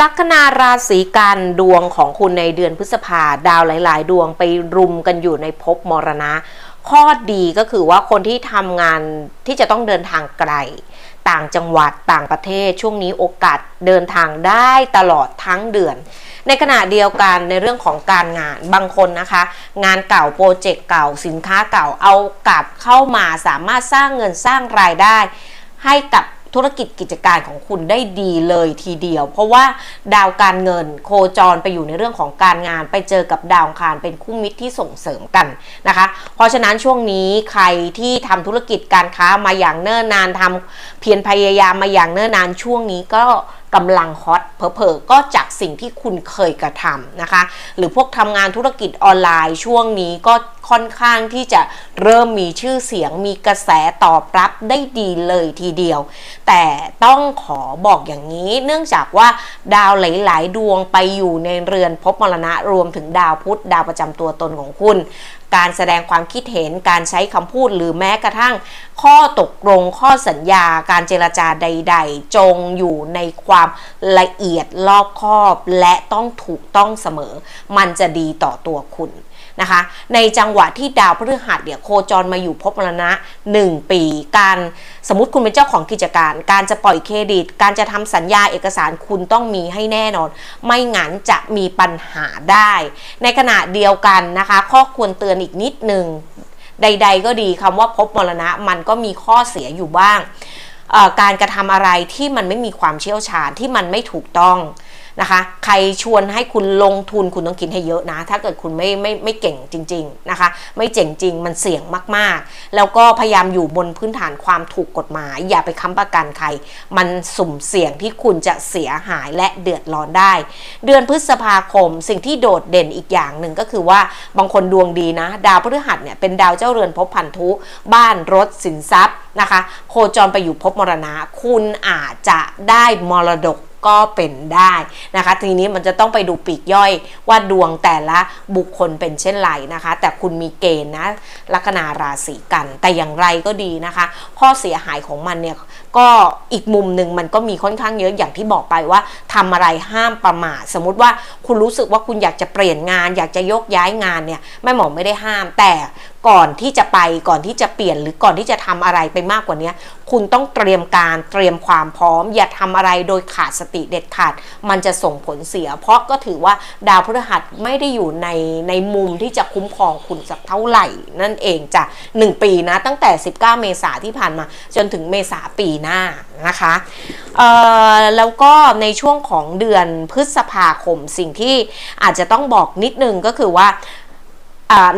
ลัคนาราศีกันดวงของคุณในเดือนพฤษภาดาวหลาย ๆ ดวงไปรุมกันอยู่ในภพมรณะ ข้อดีก็คือว่าคนที่ทำงานที่จะต้องเดินทางไกล ต่างจังหวัดต่างประเทศช่วงนี้โอกาสเดินทางได้ตลอดทั้งเดือน ในขณะเดียวกันในเรื่องของการงานบางคนนะคะ งานเก่าโปรเจกต์เก่าสินค้าเก่าเอากลับเข้ามาสามารถสร้างเงินสร้างรายได้ ให้กับ ธุรกิจกิจการของคุณได้ดีเลยทีเดียว เพราะว่าดาวการเงินโคจรไปอยู่ในเรื่องของการงาน ไปเจอกับดาวคารเป็นคู่มิตรที่ส่งเสริมกันนะคะ เพราะฉะนั้นช่วงนี้ใครที่ทำธุรกิจการค้ามาอย่างเนิ่นนานทำเพียรพยายามมาอย่างเนิ่นนานช่วงนี้ก็ กำลังฮอตเผลอๆก็จากสิ่งที่คุณเคยกระทำนะคะ หรือพวกทำงานธุรกิจออนไลน์ช่วงนี้ก็ค่อนข้างที่จะเริ่มมีชื่อเสียงมีกระแสตอบรับได้ดีเลยทีเดียว แต่ต้องขอบอกอย่างนี้เนื่องจากว่าดาวหลาย ๆ ดวงไปอยู่ในเรือนภพมรณะรวมถึงดาวพุธดาวประจำตัวตนของคุณ การแสดงความคิดเห็นการใช้คำพูดหรือแม้กระทั่ง ข้อตกลงข้อสัญญา การเจรจาใด ๆ จงอยู่ในความละเอียดรอบคอบและต้องถูกต้องเสมอ มันจะดีต่อตัวคุณ นะคะ ในจังหวะที่ดาวพฤหัสเนี่ยโคจรมาอยู่ภพมรณะ 1 ปี การสมมติคุณเป็นเจ้าของกิจการ การจะปล่อยเครดิต การจะทำสัญญาเอกสารคุณต้องมีให้แน่นอน ไม่งั้นจะมีปัญหาได้ ในขณะเดียวกันนะคะ ข้อควรเตือนอีกนิดหนึ่งใด ๆ ก็ดีคำว่าพบมรณะมันก็มีข้อเสียอยู่บ้าง การกระทำอะไรที่มันไม่มีความเชี่ยวชาญที่มันไม่ถูกต้อง นะคะ ใครชวนให้คุณลงทุนคุณต้องคิดให้เยอะนะ ถ้าเกิดคุณไม่ไม่ไม่เก่งจริง ๆนะคะ ไม่เจ๋งจริงมันเสี่ยงมากๆ แล้วก็พยายามอยู่บนพื้นฐานความถูกกฎหมาย อย่าไปค้ำประกันใคร มันสุ่มเสี่ยงที่คุณจะเสียหายและเดือดร้อนได้ เดือนพฤษภาคม สิ่งที่โดดเด่นอีกอย่างหนึ่งก็คือว่าบางคนดวงดีนะ ดาวพฤหัสเนี่ยเป็นดาวเจ้าเรือนภพพันธุ บ้านรถสินทรัพย์นะคะ โคจรไปอยู่ภพมรณะ คุณอาจจะได้มรดก ก็เป็นได้นะคะ ทีนี้มันจะต้องไปดูปีกย่อยว่าดวงแต่ละบุคคลเป็นเช่นไรนะคะ แต่คุณมีเกณฑ์นะลัคนาราศีกันแต่อย่างไรก็ดีนะคะ ข้อเสียหายของมันเนี่ยก็อีกมุมหนึ่งมันก็มีค่อนข้างเยอะอย่างที่บอกไปว่าทำอะไรห้ามประมาทสมมุติว่าคุณรู้สึกว่าคุณอยากจะเปลี่ยนงาน อยากจะยกย้ายงานเนี่ยแม่หมอไม่ได้ห้ามแต่ ก่อนที่จะไปก่อนที่จะเปลี่ยนหรือก่อนที่จะทำอะไรไปมากกว่านี้คุณต้องเตรียมการเตรียมความพร้อม อย่าทำอะไรโดยขาดสติเด็ดขาด มันจะส่งผลเสีย เพราะก็ถือว่าดาวพฤหัสไม่ได้อยู่ในในมุมที่จะคุ้มครองคุณสักเท่าไหร่ นั่นเองจ้ะ1ปีนะตั้งแต่ 19 เมษาที่ผ่านมา จนถึงเมษาปีหน้านะคะแล้วก็ในช่วงของเดือนพฤษภาคมสิ่งที่อาจจะต้องบอกนิดนึงก็คือว่า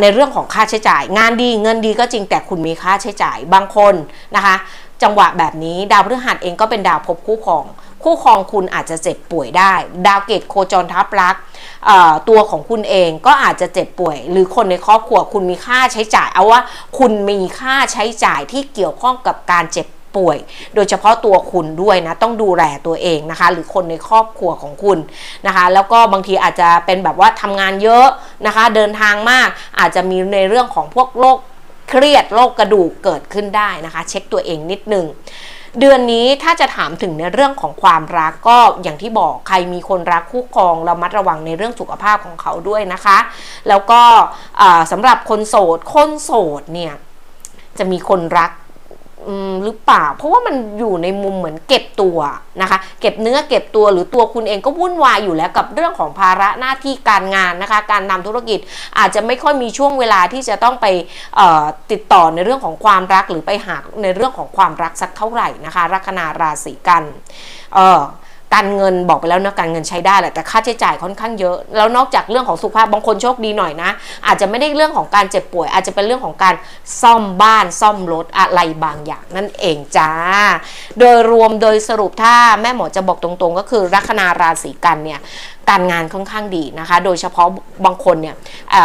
ในเรื่องของค่าใช้จ่าย งานดีเงินดีก็จริงแต่คุณมีค่าใช้จ่ายบางคนนะคะ จังหวะแบบนี้ดาวพฤหัสเองก็เป็นดาวภพคู่ครอง คู่ครองคุณอาจจะเจ็บป่วยได้ ดาวเกตโคจรทับรักตัวของคุณเองก็อาจจะเจ็บป่วย หรือคนในครอบครัวคุณมีค่าใช้จ่าย เอาว่าคุณมีค่าใช้จ่ายที่เกี่ยวข้องกับการเจ็บ ป่วย โดยเฉพาะตัวคุณด้วยนะต้องดูแลตัวเองนะคะ หรือคนในครอบครัวของคุณนะคะ แล้วก็บางทีอาจจะเป็นแบบว่าทำงานเยอะนะคะ เดินทางมากอาจจะมีในเรื่องของพวกโรคเครียดโรคกระดูกเกิดขึ้นได้นะคะ เช็คตัวเองนิดนึงเดือนนี้ถ้าจะถามถึงในเรื่องของความรักก็อย่างที่บอกใครมีคนรักคู่ครองเรามัดระวังในเรื่องสุขภาพของเขาด้วยนะคะ แล้วก็สำหรับคนโสดคนโสดเนี่ยจะมีคนรัก หรือเปล่า เพราะว่ามันอยู่ในมุมเหมือนเก็บตัวนะคะ เก็บเนื้อเก็บตัวหรือตัวคุณเองก็วุ่นวายอยู่แล้วกับเรื่องของภาระหน้าที่การงานนะคะ การนำธุรกิจอาจจะไม่ค่อยมีช่วงเวลาที่จะต้องไปติดต่อในเรื่องของความรักหรือไปหาในเรื่องของความรักสักเท่าไหร่นะคะ ลัคนาราศีกัน เออ การเงินบอกไปแล้วนะการเงินใช้ได้แหละแต่ค่าใช้จ่ายค่อนข้างเยอะ แล้วนอกจากเรื่องของสุขภาพบางคนโชคดีหน่อยนะ อาจจะไม่ได้เรื่องของการเจ็บป่วย อาจจะเป็นเรื่องของการซ่อมบ้านซ่อมรถอะไรบางอย่างนั่นเองจ้า โดยรวมโดยสรุปถ้าแม่หมอจะบอกตรงๆ ก็คือลัคนาราศีกันเนี่ยการงานค่อนข้างดีนะคะ โดยเฉพาะบางคนเนี่ย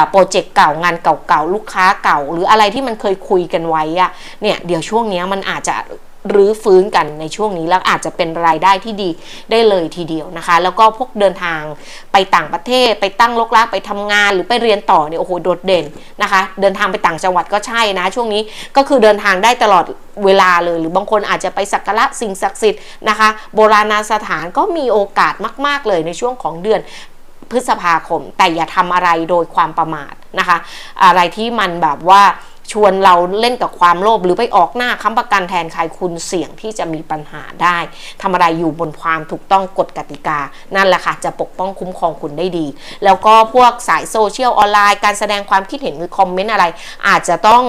โปรเจกต์เก่างานเก่าๆ ลูกค้าเก่า หรืออะไรที่มันเคยคุยกันไว้อะเนี่ยเดี๋ยวช่วงนี้มันอาจจะ รือฟื้นกันในช่วงนี้แล้วอาจจะเป็นรายได้ที่ดีได้เลยทีเดียวนะคะ แล้วก็พวกเดินทางไปต่างประเทศ ไปตั้งลกลากไปทำงานหรือไปเรียนต่อเนี่ยโอ้โหโดดเด่นนะคะ เดินทางไปต่างจังหวัดก็ใช่นะ ช่วงนี้ก็คือเดินทางได้ตลอดเวลาเลย หรือบางคนอาจจะไปสักการะสิ่งศักดิ์สิทธิ์นะคะ โบราณสถานก็มีโอกาสมาก ๆ เลยในช่วงของเดือนพฤษภาคม แต่อย่าทำอะไรโดยความประมาทนะคะ อะไรที่มันแบบว่า ชวนเราเล่นกับความโลภหรือไปออกหน้าค้ำประกันแทนใครคุณเสี่ยงที่จะมีปัญหาได้ทำอะไรอยู่บนความถูกต้องกฎกติกา นั่นแหละค่ะจะปกป้องคุ้มครองคุณได้ดี แล้วก็พวกสายโซเชียลออนไลน์การแสดงความคิดเห็นหรือคอมเมนต์อะไร อาจจะต้อง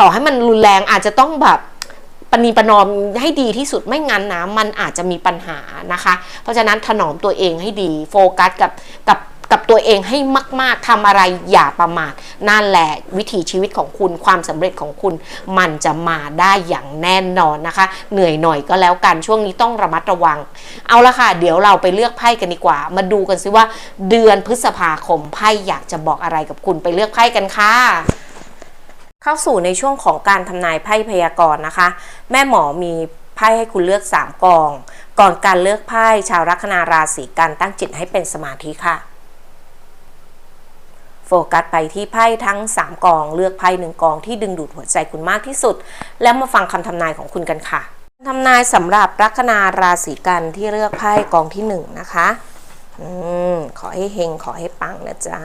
ต่อให้มันรุนแรงอาจจะต้องแบบปณีประนอมให้ดีที่สุดไม่งั้นนะมันอาจจะมีปัญหานะคะ เพราะฉะนั้นถนอมตัวเองให้ดี โฟกัสกับกับ กับตัวเองให้มาก ๆทำอะไรอย่าประมาทนั่นแหละวิถีชีวิตของคุณความสำเร็จของคุณ มันจะมาได้อย่างแน่นอนนะคะ เหนื่อยหน่อยก็แล้วกันช่วงนี้ต้องระมัดระวัง เอาละค่ะ เดี๋ยวเราไปเลือกไพ่กันดีกว่า มาดูกันซิว่า เดือนพฤษภาคมไพ่อยากจะบอกอะไรกับคุณไปเลือกไพ่กันค่ะเข้าสู่ในช่วงของการทำนายไพ่พยากรณ์นะคะ แม่หมอมีไพ่ให้คุณเลือก 3กอง ก่อนการเลือกไพ่ชาวลัคนาราศีกันตั้งจิตให้เป็นสมาธิค่ะ โฟกัสไปที่ไพ่ทั้ง 3 กอง เลือกไพ่หนึ่งกองที่ดึงดูดหัวใจคุณมากที่สุด แล้วมาฟังคำทำนายของคุณกันค่ะทำนายสำหรับลัคนาราศีกันที่เลือกไพ่กองที่1นะคะ อืม ขอให้เฮงขอให้ปังนะจ๊ะ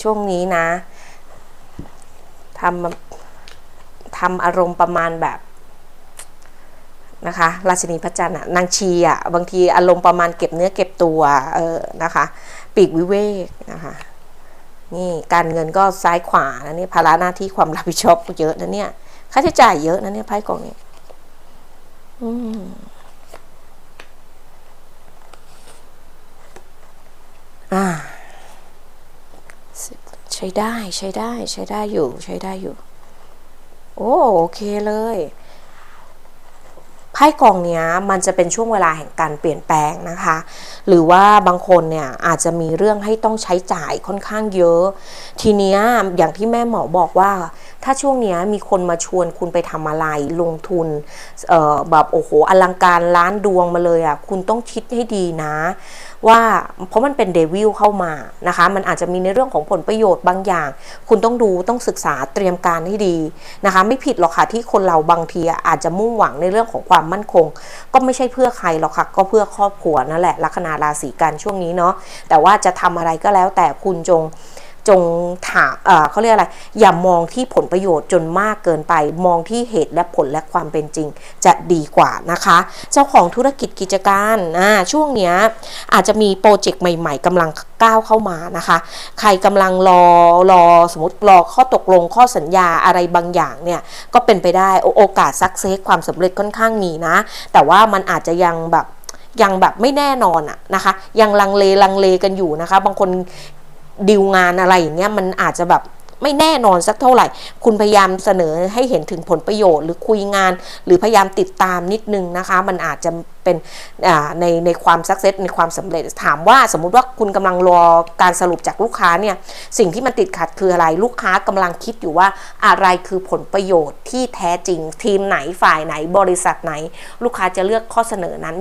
ช่วงนี้นะทำทำอารมณ์ประมาณแบบนะคะราชินีพระจันทร์นางชีอะบางทีอารมณ์ประมาณเก็บเนื้อเก็บตัวเออนะคะปีกวิเวกนะคะนี่การเงินก็ซ้ายขวานะเนี่ยภาระหน้าที่ความรับผิดชอบเยอะนะเนี่ยค่าใช้จ่ายเยอะนะเนี่ยไพ่กองนี้อืม อ่าใช้ ได้ใช้ได้ใช้ได้อยู่ใช้ได้อยู่ โอ้โอเคเลยไพ่กองเนี้ยมันจะเป็นช่วงเวลาแห่งการเปลี่ยนแปลงนะคะ หรือว่าบางคนเนี่ยอาจจะมีเรื่องให้ต้องใช้จ่ายค่อนข้างเยอะ ทีเนี้ยอย่างที่แม่หมอบอกว่า ถ้าช่วงเนี้ยมีคนมาชวนคุณไปทำอะไรลงทุนเอ่อแบบโอ้โหอลังการล้านดวงมาเลยอะคุณต้องคิดให้ดีนะ ว่าเพราะมันเป็นเดวิลเข้ามานะคะ มันอาจจะมีในเรื่องของผลประโยชน์บางอย่าง คุณต้องดูต้องศึกษาเตรียมการให้ดีนะคะ ไม่ผิดหรอกค่ะที่คนเราบางทีอาจจะมุ่งหวังในเรื่องของความมั่นคง ก็ไม่ใช่เพื่อใครหรอกค่ะก็เพื่อครอบครัวนั่นแหละลัคนาราศีกันช่วงนี้เนาะแต่ว่าจะทำอะไรก็แล้วแต่คุณจง จงถามเออเขาเรียกอะไร อย่ามองที่ผลประโยชน์จนมากเกินไป มองที่เหตุและผลและความเป็นจริง จะดีกว่านะคะ เจ้าของธุรกิจกิจการอ่าช่วงเนี้ยอาจจะมีโปรเจกต์ใหม่ ๆกำลังก้าวเข้ามานะคะ ใครกำลังรอรอสมมติรอข้อตกลงข้อสัญญาอะไรบางอย่างเนี่ยก็เป็นไปได้โอโอกาสซักเซสความสำเร็จค่อนข้างมีนะ แต่ว่ามันอาจจะยังแบบยังแบบไม่แน่นอนอะนะคะ ยังลังเลลังเลกันอยู่นะคะ บางคน ดีลงานอะไรอย่างเงี้ยมันอาจจะแบบไม่แน่นอนสักเท่าไหร่ คุณพยายามเสนอให้เห็นถึงผลประโยชน์ หรือคุยงาน หรือพยายามติดตามนิดนึงนะคะ มันอาจจะเป็นในในความสักเซสในความสำเร็จ ถามว่าสมมุติว่าคุณกำลังรอการสรุปจากลูกค้าเนี่ย สิ่งที่มันติดขัดคืออะไร ลูกค้ากำลังคิดอยู่ว่าอะไรคือผลประโยชน์ที่แท้จริง ทีมไหนฝ่ายไหน บริษัทไหน ลูกค้าจะเลือกข้อเสนอนั้น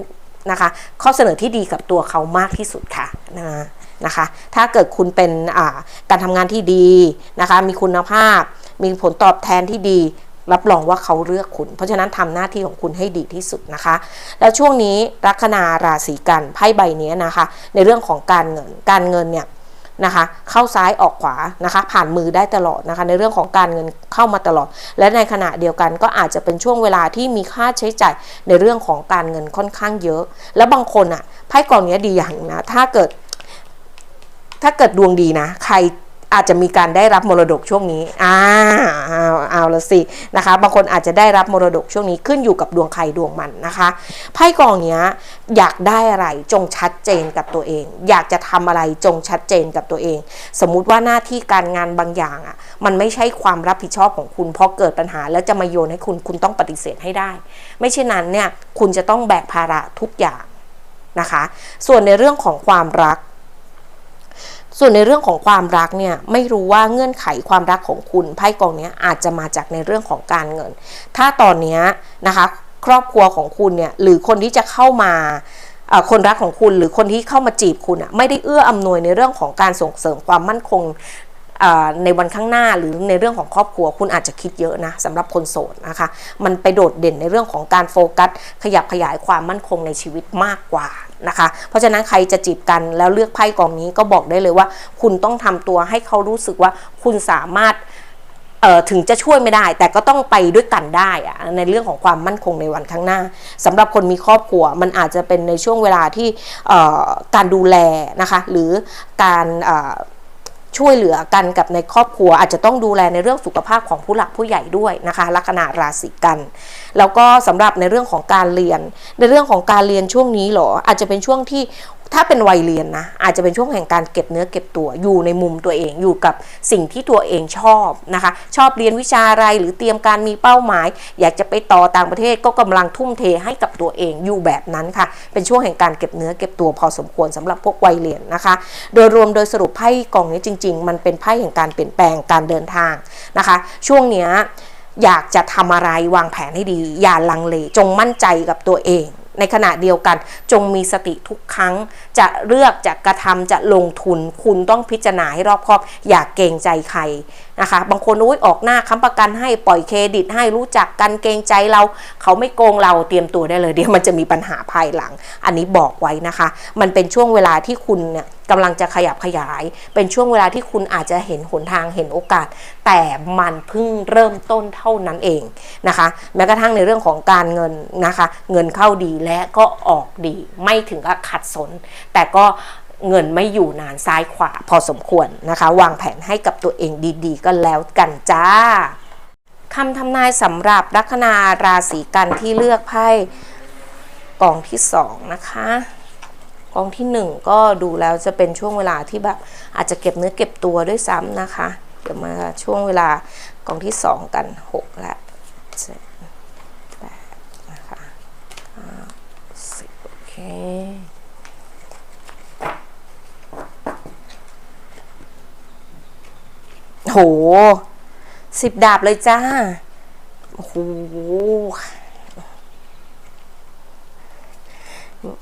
นะคะ ข้อเสนอที่ดีกับตัวเขามากที่สุดค่ะนะ นะคะ ถ้าเกิดคุณเป็นการทำงานที่ดีนะคะ มีคุณภาพ มีผลตอบแทนที่ดี รับรองว่าเขาเลือกคุณ เพราะฉะนั้นทำหน้าที่ของคุณให้ดีที่สุดนะคะ แล้วช่วงนี้ลัคนาราศีกันไพ่ใบนี้นะคะ ในเรื่องของการเงิน การเงินเนี่ยนะคะเข้าซ้ายออกขวานะคะผ่านมือได้ตลอดนะคะในเรื่องของการเงินเข้ามาตลอด และในขณะเดียวกันก็อาจจะเป็นช่วงเวลาที่มีค่าใช้จ่ายในเรื่องของการเงินค่อนข้างเยอะ แล้วบางคนอะไพ่กองนี้ดีอย่างนะถ้าเกิด ถ้าเกิดดวงดีนะ ใครอาจจะมีการได้รับมรดกช่วงนี้อ่าเอาเอาละสินะคะ บางคนอาจจะได้รับมรดกช่วงนี้ขึ้นอยู่กับดวงใครดวงมันนะคะ ไพ่กองเนี้ยอยากได้อะไรจงชัดเจนกับตัวเอง อยากจะทำอะไรจงชัดเจนกับตัวเอง สมมุติว่าหน้าที่การงานบางอย่างอะ มันไม่ใช่ความรับผิดชอบของคุณพอเกิดปัญหาแล้วจะมาโยนให้คุณคุณต้องปฏิเสธให้ได้ ไม่เช่นนั้นเนี่ยคุณจะต้องแบกภาระทุกอย่างนะคะ ส่วนในเรื่องของความรัก ส่วนในเรื่องของความรักเนี่ยไม่รู้ว่าเงื่อนไขความรักของคุณไพ่กองนี้อาจจะมาจากในเรื่องของการเงิน ถ้าตอนนี้นะคะครอบครัวของคุณเนี่ยหรือคนที่จะเข้ามาคนรักของคุณหรือคนที่เข้ามาจีบคุณอะไม่ได้เอื้ออำนวยในเรื่องของการส่งเสริมความมั่นคงในวันข้างหน้าหรือในเรื่องของครอบครัวคุณอาจจะคิดเยอะนะสำหรับคนโสดนะคะ มันไปโดดเด่นในเรื่องของการโฟกัส ขยับขยายความมั่นคงในชีวิตมากกว่า นะคะ เพราะฉะนั้นใครจะจีบกันแล้วเลือกไพ่กองนี้ก็บอกได้เลยว่า คุณต้องทำตัวให้เขารู้สึกว่าคุณสามารถเอ่อถึงจะช่วยไม่ได้ แต่ก็ต้องไปด้วยกันได้อะในเรื่องของความมั่นคงในวันข้างหน้าสำหรับคนมีครอบครัวมันอาจจะเป็นในช่วงเวลาที่เอ่อการดูแลนะคะ หรือการเอ่อช่วยเหลือกันกับในครอบครัว อาจจะต้องดูแลในเรื่องสุขภาพของผู้หลักผู้ใหญ่ด้วยนะคะลัคนาราศีกันแล้วก็สำหรับในเรื่องของการเรียน ในเรื่องของการเรียนช่วงนี้เหรอ อาจจะเป็นช่วงที่ถ้าเป็นวัยเรียนนะ อาจจะเป็นช่วงแห่งการเก็บเนื้อเก็บตัวอยู่ในมุมตัวเองอยู่กับสิ่งที่ตัวเองชอบนะคะ ชอบเรียนวิชาอะไรหรือเตรียมการมีเป้าหมาย อยากจะไปต่อต่างประเทศก็กำลังทุ่มเทให้กับตัวเองอยู่แบบนั้นค่ะ เป็นช่วงแห่งการเก็บเนื้อเก็บตัวพอสมควรสำหรับพวกวัยเรียนนะคะ โดยรวมโดยสรุปไพ่กองนี้จริง ๆ มันเป็นไพ่แห่งการเปลี่ยนแปลงการเดินทางนะคะ ช่วงเนี้ย อยากจะทำอะไรวางแผนให้ดี อย่าลังเลจงมั่นใจกับตัวเอง ในขณะเดียวกันจงมีสติทุกครั้ง จะเลือกจะกระทำจะลงทุน คุณต้องพิจารณาให้รอบคอบ อย่าเกรงใจใครนะคะ บางคนอุ้ยออกหน้าค้ำประกันให้ปล่อยเครดิตให้รู้จักกันเกรงใจเรา เขาไม่โกงเราเตรียมตัวได้เลยเดี๋ยวมันจะมีปัญหาภายหลัง อันนี้บอกไว้นะคะ มันเป็นช่วงเวลาที่คุณเนี่ยกำลังจะขยับขยาย เป็นช่วงเวลาที่คุณอาจจะเห็นหนทางเห็นโอกาส แต่มันเพิ่งเริ่มต้นเท่านั้นเองนะคะ แม้กระทั่งในเรื่องของการเงินนะคะ เงินเข้าดีและก็ออกดี ไม่ถึงกับขัดสนแต่ก็เงินไม่อยู่นานซ้ายขวาพอสมควรนะคะ วางแผนให้กับตัวเองดีๆ ก็แล้วกันจ้าคำทำนายสำหรับลัคนาราศีกันที่เลือกไพ่กองที่สองนะคะกองที่หนึ่งก็ดูแล้วจะเป็นช่วงเวลาที่แบบอาจจะเก็บเนื้อเก็บตัวด้วยซ้ำนะคะ เดี๋ยวมาช่วงเวลากองที่สองกันหกและเจ็ดแปดนะคะห้าสิบโอเค โห สิบดาบเลยจ้า โอ้โห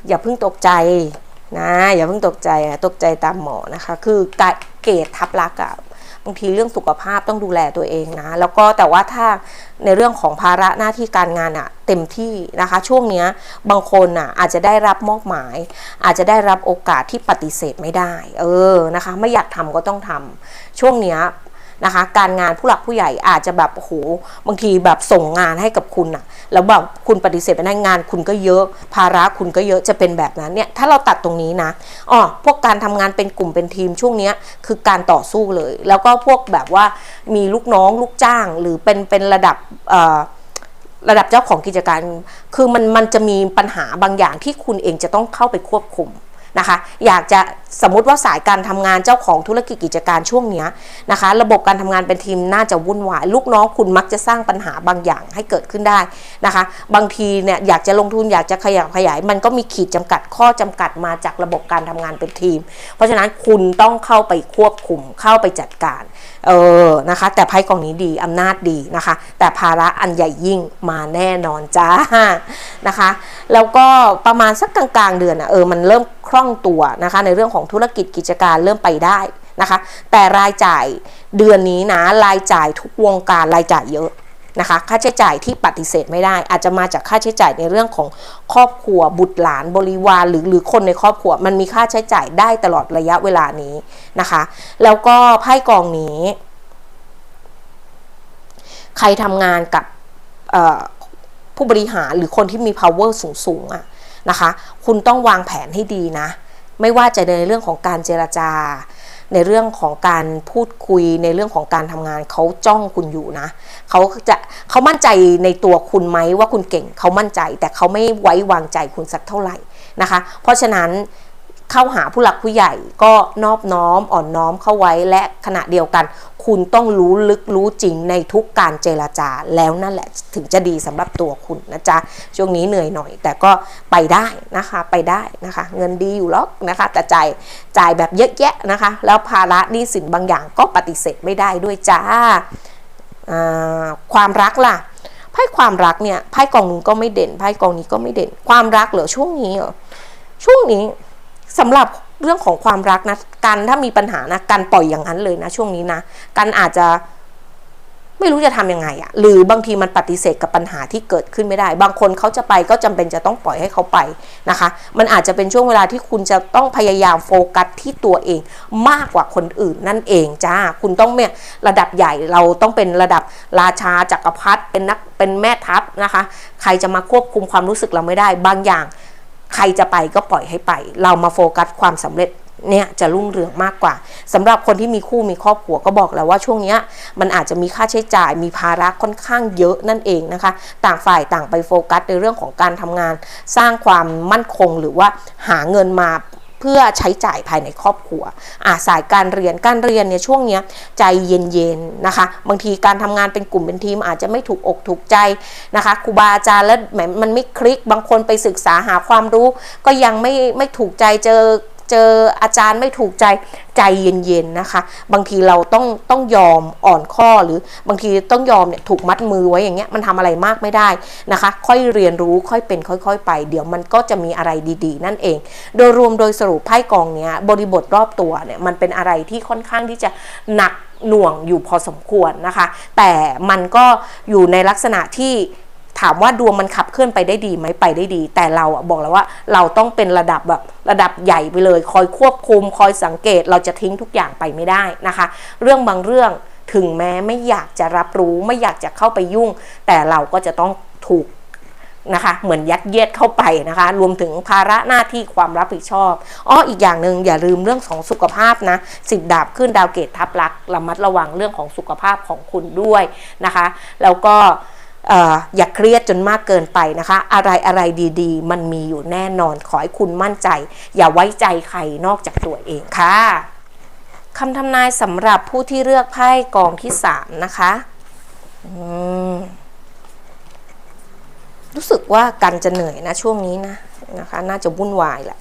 อย่าเพิ่งตกใจนะ อย่าเพิ่งตกใจอะตกใจตามหมอนะคะ คือกะเกตทับลักอะบางทีเรื่องสุขภาพต้องดูแลตัวเองนะ แล้วก็แต่ว่าถ้าในเรื่องของภาระหน้าที่การงานอะเต็มที่นะคะ ช่วงเนี้ยบางคนอะอาจจะได้รับมอบหมาย อาจจะได้รับโอกาสที่ปฏิเสธไม่ได้ เออนะคะ ไม่อยากทำก็ต้องทำช่วงเนี้ย นะคะ การงานผู้หลักผู้ใหญ่อาจจะแบบโอ้โหบางทีแบบส่งงานให้กับคุณอะแล้วแบบคุณปฏิเสธไปได้งานคุณก็เยอะ ภาระคุณก็เยอะจะเป็นแบบนั้นเนี่ยถ้าเราตัดตรงนี้นะอ๋อพวกการทำงานเป็นกลุ่มเป็นทีมช่วงเนี้ยคือการต่อสู้เลย แล้วก็พวกแบบว่ามีลูกน้องลูกจ้าง หรือเป็นเป็นระดับระดับเจ้าของกิจการ คือมันมันจะมีปัญหาบางอย่างที่คุณเองจะต้องเข้าไปควบคุม นะคะ อยากจะสมมติว่าสายการทำงานเจ้าของธุรกิจกิจการช่วงนี้นะคะ ระบบการทำงานเป็นทีมน่าจะวุ่นวายลูกน้องคุณมักจะสร้างปัญหาบางอย่างให้เกิดขึ้นได้นะคะ บางทีเนี่ยอยากจะลงทุนอยากจะขยับขยาย มันก็มีขีดจำกัดข้อจำกัดมาจากระบบการทำงานเป็นทีม เพราะฉะนั้นคุณต้องเข้าไปควบคุมเข้าไปจัดการ เออนะคะ แต่ไพ่กองนี้ดีอำนาจดีนะคะ แต่ภาระอันใหญ่ยิ่งมาแน่นอนจ้านะคะ แล้วก็ประมาณสักกลางๆเดือนอะเออมันเริ่มคล่องตัวนะคะ ในเรื่องของธุรกิจกิจการเริ่มไปได้นะคะ แต่รายจ่ายเดือนนี้นะรายจ่ายทุกวงการรายจ่ายเยอะ นะคะค่าใช้จ่ายที่ปฏิเสธไม่ได้ อาจจะมาจากค่าใช้จ่ายในเรื่องของครอบครัวบุตรหลานบริวารหรือหรือคนในครอบครัว มันมีค่าใช้จ่ายได้ตลอดระยะเวลานี้นะคะ แล้วก็ไพ่กองนี้ ใครทำงานกับผู้บริหารหรือคนที่มี power สูงสูงๆอะนะคะ คุณต้องวางแผนให้ดีนะ ไม่ว่าจะในเรื่องของการเจรจา ในเรื่องของการพูดคุยในเรื่องของการทำงานเขาจ้องคุณอยู่นะเขาจะเขามั่นใจในตัวคุณไหมว่าคุณเก่งเขามั่นใจ แต่เขาไม่ไว้วางใจคุณสักเท่าไหร่นะคะ เพราะฉะนั้น เข้าหาผู้หลักผู้ใหญ่ก็นอบน้อมอ่อนน้อมเข้าไว้และขณะเดียวกัน คุณต้องรู้ลึกรู้จริงในทุกการเจรจาแล้วนั่นแหละถึงจะดีสำหรับตัวคุณนะจ๊ะ ช่วงนี้เหนื่อยหน่อย แต่ก็ไปได้นะคะไปได้นะคะ เงินดีอยู่แล้วนะคะแต่จ่ายจ่ายแบบเยอะแยะนะคะ แล้วภาระหนี้สินบางอย่างก็ปฏิเสธไม่ได้ด้วยจ้าอ่าความรักล่ะไพ่ความรักเนี่ยไพ่กองนึงก็ไม่เด่นไพ่กองนี้ก็ไม่เด่น ความรักเหรอช่วงนี้เหรอช่วงนี้ สำหรับเรื่องของความรักนะกันถ้ามีปัญหานะกันปล่อยอย่างนั้นเลยนะ ช่วงนี้นะกันอาจจะไม่รู้จะทำยังไงอะหรือบางทีมันปฏิเสธกับปัญหาที่เกิดขึ้นไม่ได้ บางคนเขาจะไปก็จำเป็นจะต้องปล่อยให้เขาไปนะคะ มันอาจจะเป็นช่วงเวลาที่คุณจะต้องพยายามโฟกัสที่ตัวเองมากกว่าคนอื่นนั่นเองจ้า คุณต้องเนี่ยระดับใหญ่เราต้องเป็นระดับราชาจักรพรรดิเป็นนักเป็นแม่ทัพนะคะ ใครจะมาควบคุมความรู้สึกเราไม่ได้บางอย่าง ใครจะไปก็ปล่อยให้ไป เรามาโฟกัสความสำเร็จเนี่ยจะรุ่งเรืองมากกว่าสำหรับคนที่มีคู่มีครอบครัวก็บอกแล้วว่าช่วงนี้มันอาจจะมีค่าใช้จ่ายมีภาระค่อนข้างเยอะนั่นเองนะคะ ต่างฝ่ายต่างไปโฟกัสในเรื่องของการทำงาน สร้างความมั่นคงหรือว่าหาเงินมา พื่อใช้จ่ายภายในครอบครัวอาสายการเรียนการเรียนเนี่ยช่วงเนี้ยใจเย็นๆนะคะ บางทีการทำงานเป็นกลุ่มเป็นทีมอาจจะไม่ถูกอกถูกใจนะคะครูบาอาจารย์แล้วแหมมันไม่คลิกบางคนไปศึกษาหาความรู้ ก็ยังไม่ไม่ถูกใจเจอ เจออาจารย์ไม่ถูกใจใจเย็นๆนะคะ บางทีเราต้องต้องยอมอ่อนข้อหรือบางทีต้องยอมเนี่ยถูกมัดมือไว้อย่างเงี้ยมันทำอะไรมากไม่ได้นะคะ ค่อยเรียนรู้ค่อยเป็นค่อย ๆ ไป เดี๋ยวมันก็จะมีอะไรดีๆ นั่นเอง โดยรวมโดยสรุปไพ่กองเนี้ยบริบทรอบตัวเนี่ยมันเป็นอะไรที่ค่อนข้างที่จะหนักหน่วงอยู่พอสมควรนะคะ แต่มันก็อยู่ในลักษณะที่ ถามว่าดวงมันขับเคลื่อนไปได้ดีไหมไปได้ดี แต่เราบอกแล้วว่าเราต้องเป็นระดับแบบระดับใหญ่ไปเลย คอยควบคุม คอยสังเกตเราจะทิ้งทุกอย่างไปไม่ได้นะคะ เรื่องบางเรื่องถึงแม้ไม่อยากจะรับรู้ไม่อยากจะเข้าไปยุ่ง แต่เราก็จะต้องถูกนะคะเหมือนยัดเยียดเข้าไปนะคะ รวมถึงภาระหน้าที่ความรับผิดชอบอ้ออีกอย่างหนึ่งอย่าลืมเรื่องของสุขภาพนะสิบดาบขึ้นดาวเกตทับลักระมัดระวังเรื่องของสุขภาพของคุณด้วยนะคะ แล้วก็ อย่าเครียดจนมากเกินไปนะคะ อะไรอะไรดีๆ มันมีอยู่แน่นอน ขอให้คุณมั่นใจ อย่าไว้ใจใครนอกจากตัวเองค่ะคำทำนายสำหรับผู้ที่เลือกไพ่กองที่สามนะคะรู้สึกว่ากันจะเหนื่อยนะช่วงนี้นะนะคะ น่าจะวุ่นวายแหละ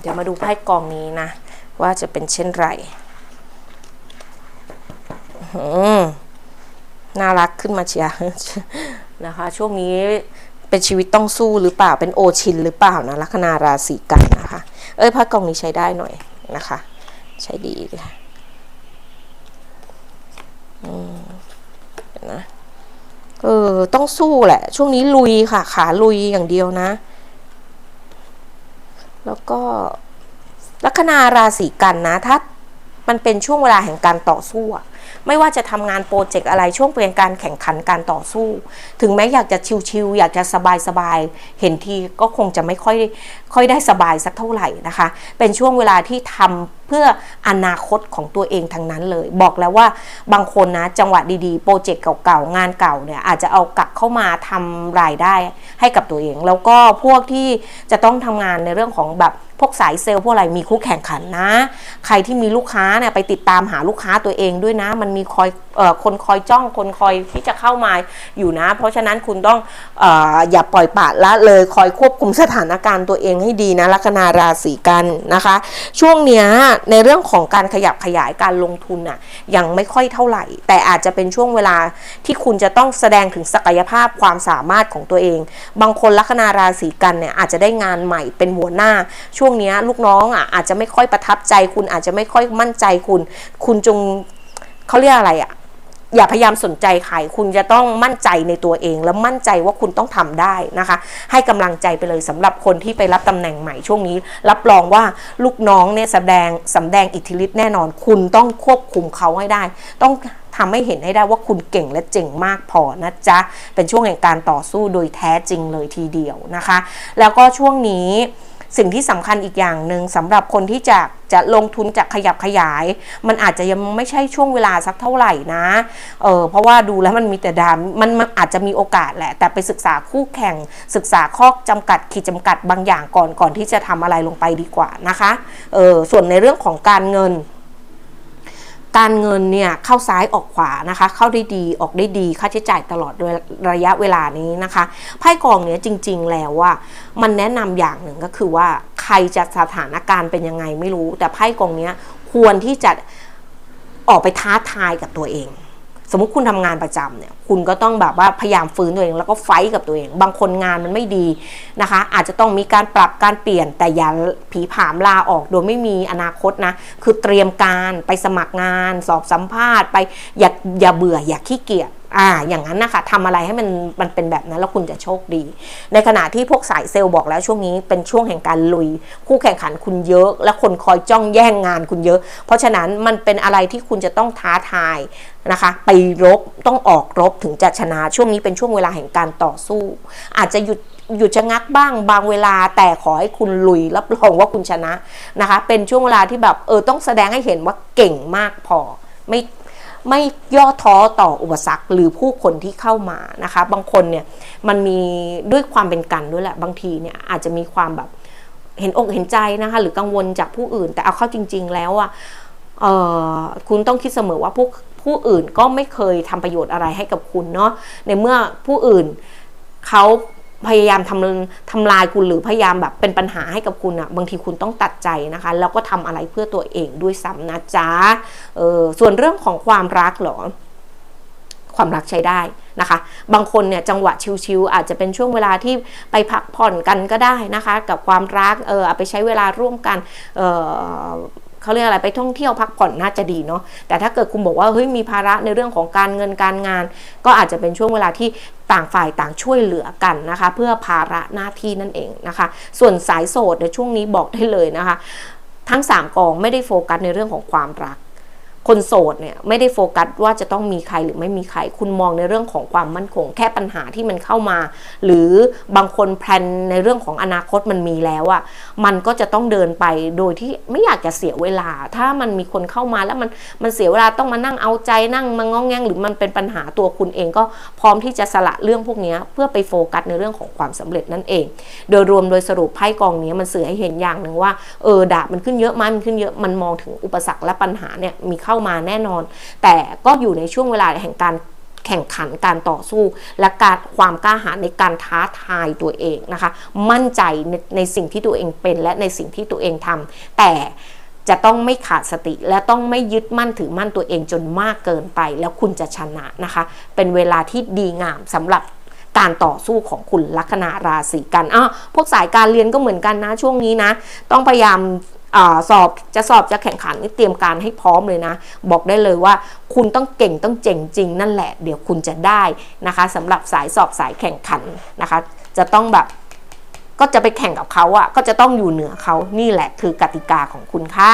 เดี๋ยว มาดูไพ่กองนี้นะ ว่าจะเป็นเช่นไรน่ารักขึ้นมาเชียนะคะ ช่วงนี้เป็นชีวิตต้องสู้หรือเปล่าเป็นโอชินหรือเปล่านะลัคนาราศีกันนะคะ เอ้ยไพ่กองนี้ใช้ได้หน่อยนะคะ ใช้ดีเลยอืมนะเออต้องสู้แหละ ช่วงนี้ลุยค่ะ ขาลุยอย่างเดียวนะ แล้วก็ ลัคนาราศีกันนะถ้ามันเป็นช่วงเวลาแห่งการต่อสู้ไม่ว่าจะทำงานโปรเจกต์อะไรช่วงเป็นการแข่งขันการต่อสู้ ถึงแม้อยากจะชิวๆอยากจะสบายๆเห็นทีก็คงจะไม่ค่อยค่อยได้สบายสักเท่าไหร่นะคะ เป็นช่วงเวลาที่ทำเพื่ออนาคตของตัวเองทั้งนั้นเลย บอกแล้วว่าบางคนนะจังหวะดีๆ โปรเจกต์เก่าๆ งานเก่าเนี่ยอาจจะเอากลับเข้ามาทำรายได้ให้กับตัวเอง แล้วก็พวกที่จะต้องทำงานในเรื่องของแบบ พวกสายเซลล์พวกอะไรมีคู่แข่งขันนะ ใครที่มีลูกค้าเนี่ยไปติดตามหาลูกค้าตัวเองด้วยนะ มันมีคอย คนคอยจ้องคนคอยที่จะเข้ามาอยู่นะ เพราะฉะนั้นคุณต้องออย่าปล่อยปละละเลยคอยควบคุมสถานการณ์ตัวเองให้ดีนะลัคนาราศีกันนะคะ ช่วงเนี้ยในเรื่องของการขยับขยายการลงทุนอะยังไม่ค่อยเท่าไหร่ แต่อาจจะเป็นช่วงเวลาที่คุณจะต้องแสดงถึงศักยภาพความสามารถของตัวเอง บางคนลัคนาราศีกันเนี่ยอาจจะได้งานใหม่เป็นหัวหน้า ช่วงนี้ลูกน้องอะอาจจะไม่ค่อยประทับใจคุณอาจจะไม่ค่อยมั่นใจคุณ คุณจงเขาเรียกอะไรอะ อย่าพยายามสนใจใครคุณจะต้องมั่นใจในตัวเอง และมั่นใจว่าคุณต้องทำได้นะคะ ให้กำลังใจไปเลยสำหรับคนที่ไปรับตำแหน่งใหม่ช่วงนี้ รับรองว่าลูกน้องเนี่ยแสดงสำแดงอิทธิฤทธิ์แน่นอน คุณต้องควบคุมเขาให้ได้ ต้องทำให้เห็นให้ได้ว่าคุณเก่งและเจ๋งมากพอนะจ๊ะ เป็นช่วงแห่งการต่อสู้โดยแท้จริงเลยทีเดียวนะคะ แล้วก็ช่วงนี้ สิ่งที่สำคัญอีกอย่างหนึ่งสำหรับคนที่จะจะลงทุนจะขยับขยาย มันอาจจะยังไม่ใช่ช่วงเวลาสักเท่าไหร่นะเออเพราะว่าดูแล้วมันมีแต่ดามมันมันอาจจะมีโอกาสแหละ แต่ไปศึกษาคู่แข่ง ศึกษาข้อจำกัดขีดจำกัดบางอย่างก่อนก่อนที่จะทำอะไรลงไปดีกว่านะคะเออส่วนในเรื่องของการเงิน การเงินเนี่ยเข้าซ้ายออกขวานะคะ เข้าได้ดีออกได้ดีค่าใช้จ่ายตลอดระยะเวลานี้นะคะไพ่กองเนี้ยจริง ๆ แล้วว่ามันแนะนำอย่างหนึ่งก็คือว่าใครจะสถานการณ์เป็นยังไงไม่รู้ แต่ไพ่กองเนี้ยควรที่จะออกไปท้าทายกับตัวเอง สมมติคุณทำงานประจำเนี่ยคุณก็ต้องแบบว่าพยายามฟื้นตัวเองแล้วก็ไฟกับตัวเอง บางคนงานมันไม่ดีนะคะ อาจจะต้องมีการปรับการเปลี่ยนแต่อย่าผีผามลาออกโดยไม่มีอนาคตนะคือเตรียมการไปสมัครงาน สอบสัมภาษณ์ ไปอย่าอย่าเบื่ออย่าขี้เกียจ อ่า อย่างนั้นนะคะทำอะไรให้มันมันเป็นแบบนั้นแล้วคุณจะโชคดี ในขณะที่พวกสายเซลล์บอกแล้วช่วงนี้เป็นช่วงแห่งการลุย คู่แข่งขันคุณเยอะ และคนคอยจ้องแย่งงานคุณเยอะ เพราะฉะนั้นมันเป็นอะไรที่คุณจะต้องท้าทายนะคะ ไปรบต้องออกรบถึงจะชนะช่วงนี้เป็นช่วงเวลาแห่งการต่อสู้ อาจจะหยุดหยุดชะงักบ้างบางเวลาแต่ขอให้คุณลุยรับรองว่าคุณชนะนะคะ เป็นช่วงเวลาที่แบบเออต้องแสดงให้เห็นว่าเก่งมากพอไม่ ไม่ย่อท้อต่ออุปสรรคหรือผู้คนที่เข้ามานะคะ บางคนเนี่ยมันมีด้วยความเป็นกันด้วยแหละบางทีเนี่ยอาจจะมีความแบบเห็นอกเห็นใจนะคะ หรือกังวลจากผู้อื่น แต่เอาเข้าจริง ๆ แล้วอะคุณต้องคิดเสมอว่าผู้ผู้อื่นก็ไม่เคยทำประโยชน์อะไรให้กับคุณเนาะในเมื่อผู้อื่นเขา พยายามทำทำลายคุณหรือพยายามแบบเป็นปัญหาให้กับคุณอะบางทีคุณต้องตัดใจนะคะ แล้วก็ทำอะไรเพื่อตัวเองด้วยซ้ำนะจ๊ะเออส่วนเรื่องของความรักเหรอความรักใช้ได้นะคะ บางคนเนี่ยจังหวะชิวๆอาจจะเป็นช่วงเวลาที่ไปพักผ่อนกันก็ได้นะคะ กับความรักเออไปใช้เวลาร่วมกันเออ เขาเรียกอะไรไปท่องเที่ยวพักผ่อนน่าจะดีเนาะแต่ถ้าเกิดคุณบอกว่าเฮ้ยมีภาระในเรื่องของการเงินการงาน ก็อาจจะเป็นช่วงเวลาที่ต่างฝ่ายต่างช่วยเหลือกันนะคะ เพื่อภาระหน้าที่นั่นเองนะคะ ส่วนสายโสดในช่วงนี้บอกได้เลยนะคะ ทั้ง 3กองไม่ได้โฟกัสในเรื่องของความรัก คนโสดเนี่ยไม่ได้โฟกัสว่าจะต้องมีใครหรือไม่มีใคร คุณมองในเรื่องของความมั่นคง แค่ปัญหาที่มันเข้ามา หรือบางคนแพลนในเรื่องของอนาคตมันมีแล้วอะมันก็จะต้องเดินไปโดยที่ไม่อยากจะเสียเวลา ถ้ามันมีคนเข้ามาแล้วมันมันเสียเวลาต้องมานั่งเอาใจนั่งมางองแงงหรือมันเป็นปัญหาตัวคุณเองก็พร้อมที่จะสละเรื่องพวกนี้เพื่อไปโฟกัสในเรื่องของความสำเร็จนั่นเอง โดยรวมโดยสรุปไพ่กองนี้มันสื่อให้เห็นอย่างหนึ่งว่าเออดาบมันขึ้นเยอะไหมมันขึ้นเยอะมันมองถึงอุปสรรคและปัญหาเนี่ยมีเข้ามาแน่นอน แต่ก็อยู่ในช่วงเวลาแห่งการแข่งขันการต่อสู้และการความกล้าหาญในการท้าทายตัวเองนะคะ มั่นใจในในสิ่งที่ตัวเองเป็น และในสิ่งที่ตัวเองทำแต่จะต้องไม่ขาดสติ และต้องไม่ยึดมั่นถือมั่นตัวเองจนมากเกินไป แล้วคุณจะชนะนะคะ เป็นเวลาที่ดีงามสำหรับการต่อสู้ของคุณลัคนาราศีกันอ้าวพวกสายการเรียนก็เหมือนกันนะช่วงนี้นะ ต้องพยายาม อสอบจะสอบจะแข่งขันนี่เตรียมการให้พร้อมเลยนะ บอกได้เลยว่า คุณต้องเก่งต้องเจ๋งจริงนั่นแหละ เดี๋ยวคุณจะได้นะคะสำหรับสายสอบสายแข่งขันนะคะ จะต้องแบบก็จะไปแข่งกับเขาอะ่ะก็จะต้องอยู่เหนือเขานี่แหละคือกติกาของคุณค่ะ